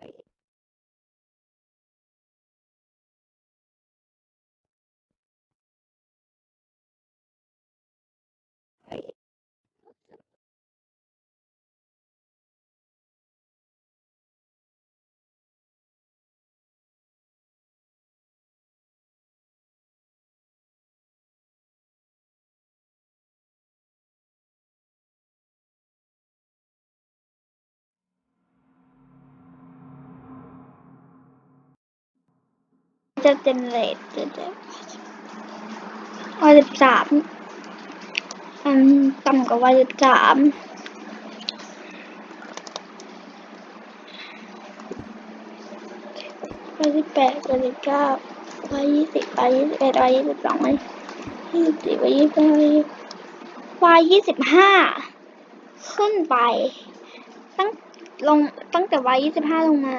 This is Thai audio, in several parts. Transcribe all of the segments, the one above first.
Bye. จะเจนเรตจะจะวัยสิบสามอันต่ำกว่าวัยสิบสามวัยสิบแปดวัยสิบเก้าวัยยี่สิบวัยยี่สิบเอ็ดวัยยี่สิบสองวัยยี่สิบสี่วัยยี่สิบห้าวัยยี่สิบห้าขึ้นไป ตั้งลงตั้งแต่วัยยี่สิบห้าลงมา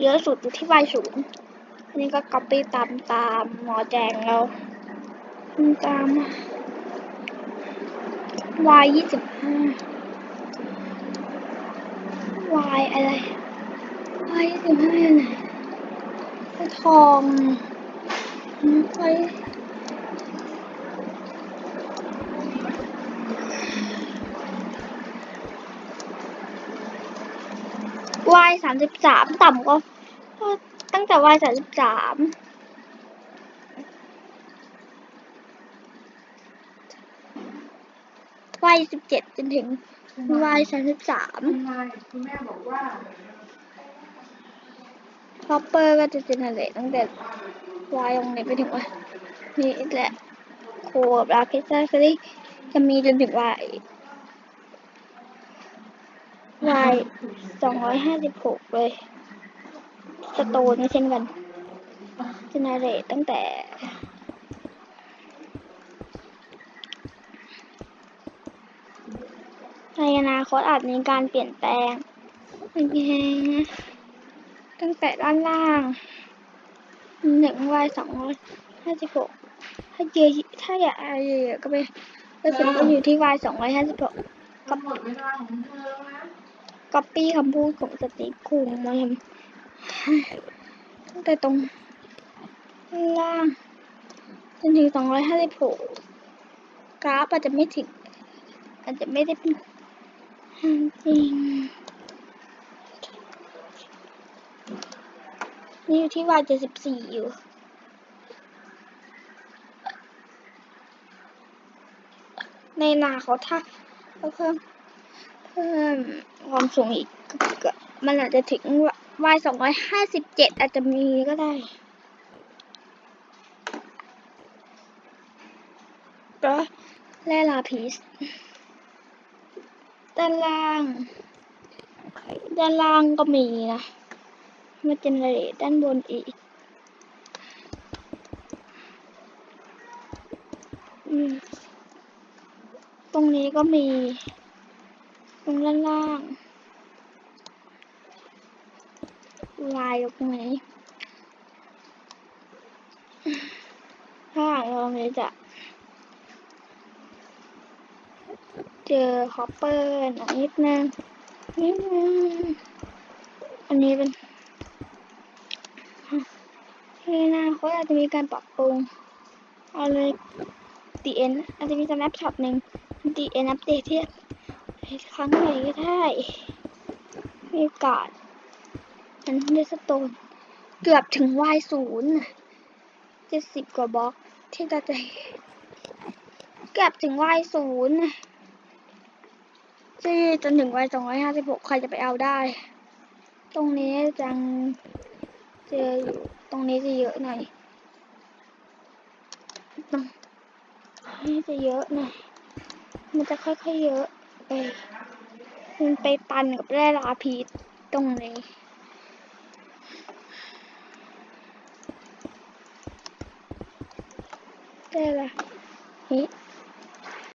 เยอะสุดอยู่ที่วัยศูนย์ นนี้ก็ก๊อปปี้ตามตามหมอแจงเราตามวายยี่สิบห้าวายอะไรวายยี่สิบห้าไหนทองวายวายสามสิบสามต่ำก็ แต่วัยสามสิบสามวัยสิบเจ็ดจนถึงวัยสามสิบสามคุณแม่บอกว่าพอเปอร์ก็จะเจเนเรตตั้งแต่วัยตรงนี้ไปถึงวัยนี่แหละโคบราคิซ่าซรีจะมีจนถึงวัยวัยสองร้อยห้าสิบหกเลย สโตนนี่เช่นกันเจเนเรตตั้งแต่ในอนาคตอาจมีการเปลี่ยนแปลงเป็นไงนะตั้งแต่ด้านล่างหนึ่งวายสองร้อยห้าสิบหกถ้าเยอะถ้าอยากอะไรเยอะๆก็ไปก็สุดก็อยู่ที่วายสองร้อยห้าสิบหกกำหนดเวลาของเธอแล้วนะก๊อปปี้คำพูดของสตีฟคุงมาทำ ตั้งแต่ตรงล่างจนถึงสองร้อยห้าสิบหกกราฟอาจจะไม่ถึงอาจจะไม่ได้เป็นจริง นี่อยู่ที่วายเจ็ดสิบสี่อยู่ในนาคตถ้าเพิ่มเพิ่มความสูงอีก มันอาจจะถึงว่า ยสองร้อยห้าสิบเจ็ดอาจจะมีก็ได้ ก็แร่ลาพีสด้านล่าง ด้านล่างก็มีนะ มาเจเนเรตด้านบนอีกอืมตรงนี้ก็มี ตรงด้านล่าง ลายตรงนี้ถ้าเราเนี่ยจะ เจอคอปเปอร์นิดนึงนิดนึงอันนี้เป็นในอนาคตอาจจะมีการปรับปรุง เอาเลย DN อาจจะมีสแนปช็อตหนึ่ง DN อัปเดตที่ครั้งไหนก็ได้มีโอกาส นเดสโตน เกือบถึง Y ศูนย์เจ็ดสิบกว่าบล็อกที่เราจะเกือบถึง Y ศูนย์ที่จนถึง Y สองร้อยห้าสิบหกใครจะไปเอาได้ ตรงนี้จังเจออยู่ตรงนี้จะเยอะหน่อยตรงนี้จะเยอะหน่อยมันจะค่อยๆเยอะไปมันไปตันกับแร่ลาพีตรงนี้ ได้ละนี่